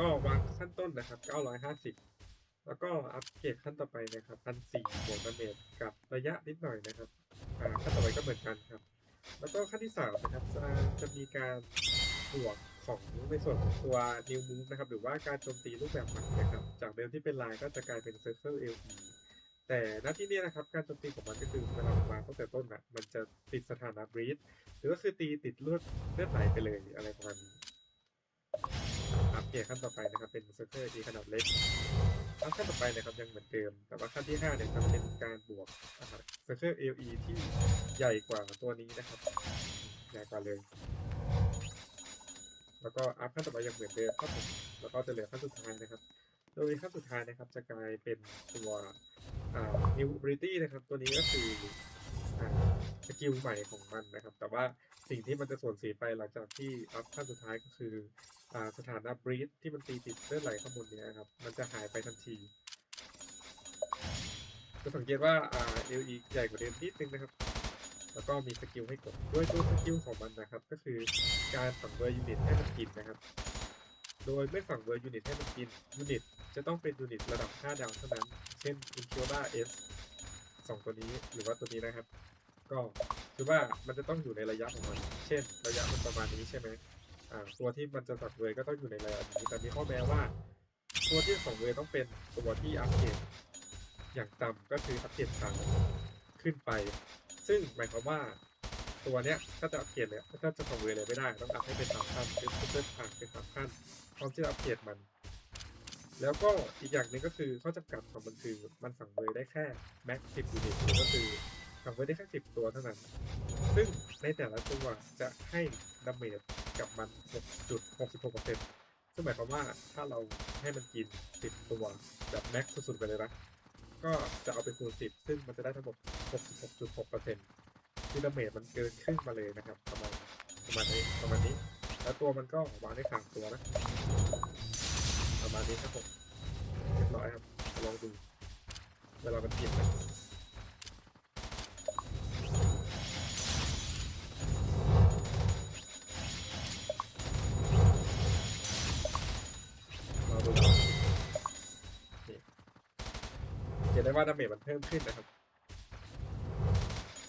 ก็วางขั้นต้นนะครับ 950 แล้วก็อัปเกรดขั้นต่อไปนะครับ1,400บวกดาเมจกับระยะนิดหน่อยนะครับขั้นต่อไปก็เหมือนกันครับ แล้วก็ขั้นที่สามนะครับจะจะมีการบวกของในส่วนของตัว new move นะครับ หรือว่าการโจมตีรูปแบบใหม่นะครับ จากเดิมที่เป็นลายก็จะกลายเป็น circle LE แต่หน้าที่นี้นะครับ การโจมตีของมันก็คือเวลามันมาตั้งแต่ต้นอะมันจะติดสถานะ breed หรือก็คือตีติดเลือดเลือดไหลไปเลยอะไรประมาณนี้ เกรดขั้นต่อไปนะครับเป็น circle LE ขนาดเล็กอัพขั้นต่อไปนะครับยังเหมือนเดิม แต่ว่าขั้นที่5เนี่ยจะเป็นการบวกเซอ่า circle LE ที่ใหญ่กว่าตัวนี้นะครับใหญ่กว่าเลย แล้วก็อัพขั้นต่อไปยังเหมือนเดิมครับผมแล้วก็จะเหลือขั้นสุดท้ายนะครับ โดยขั้นสุดท้ายนะครับจะกลายเป็นตัวอ่า new ability นะครับ ตัวนี้ก็คือ สกิลใหม่ของมันนะครับ แต่ว่าสิ่งที่มันจะส่วนเสียไปหลังจากที่อัพขั้นสุดท้ายก็คืออสถานะ breed ที่มันตีติดเลือดไหลข้างบนนี้ครับ มันจะหายไปทันทีจะสังเกตว่าเอ่า LE ใหญ่กว่าเดิมนิดนึงนะครับ แล้วก็มีสกิลให้กดด้วยตัวสกิลของมันนะครับ ก็คือการฝังเบอร์ยูนิตให้มันกินนะครับ โดยไม่ฝังเบอร์ยูนิตให้มันกินยูนิตจะต้องเป็นยูนิตระดับ 5 ดาวเท่านั้น เช่น i n q u b a S สองตัวนี้หรือว่าตัวนี้นะครับ ก็คือว่ามันจะต้องอยู่ในระยะของมัน เช่น ระยะมันประมาณนี้ใช่ไหมอ่าตัวที่มันจะฝังเบอร์ก็ต้องอยู่ในระยะนี้แต่มีข้อแม้ว่า ตัวที่ฝังเบอร์ต้องเป็นตัวที่อัปเกรดอย่างต่ำก็คืออัปเกรดสามขึ้นไป ซึ่งหมายความว่าตัวเนี้ยถ้าจะอัปเกรดเลยถ้าจะส่งเวเลยไม่ได้ ต้องอัพให้เป็นสามขั้นเป็นเปอร์ผ่านเป็นสามขั้นพร้อมที่จะอัปเกรดมัน แล้วก็อีกอย่างหนึ่งก็คือข้อจำกัดของมันคือมันสั่งเวได้แค่แม็กสิบยูนิตก็คือ สั่งเวได้แค่สิบตัวเท่านั้น ซึ่งในแต่ละตัวจะให้ดาเมจกับมัน 6.66%ซึ่งหมายความว่าถ้าเราให้มันกิน 10 ตัวแบบแม็กสุดๆไปเลยนะ ก็จะเอาไปคูณ 10 ซึ่งมันจะได้ทั้งหมด 66.6%คือดาเมจมันเกินครึ่งมาเลยนะครับ ประมาณประมาณนี้ประมาณนี้ แล้วตัวมันก็วางได้สามตัวนะ ประมาณนี้ครับผมเรียบร้อยครับลองดูเวลามันกินนะ เห็นได้ว่าดาเมจมันเพิ่มขึ้นนะครับ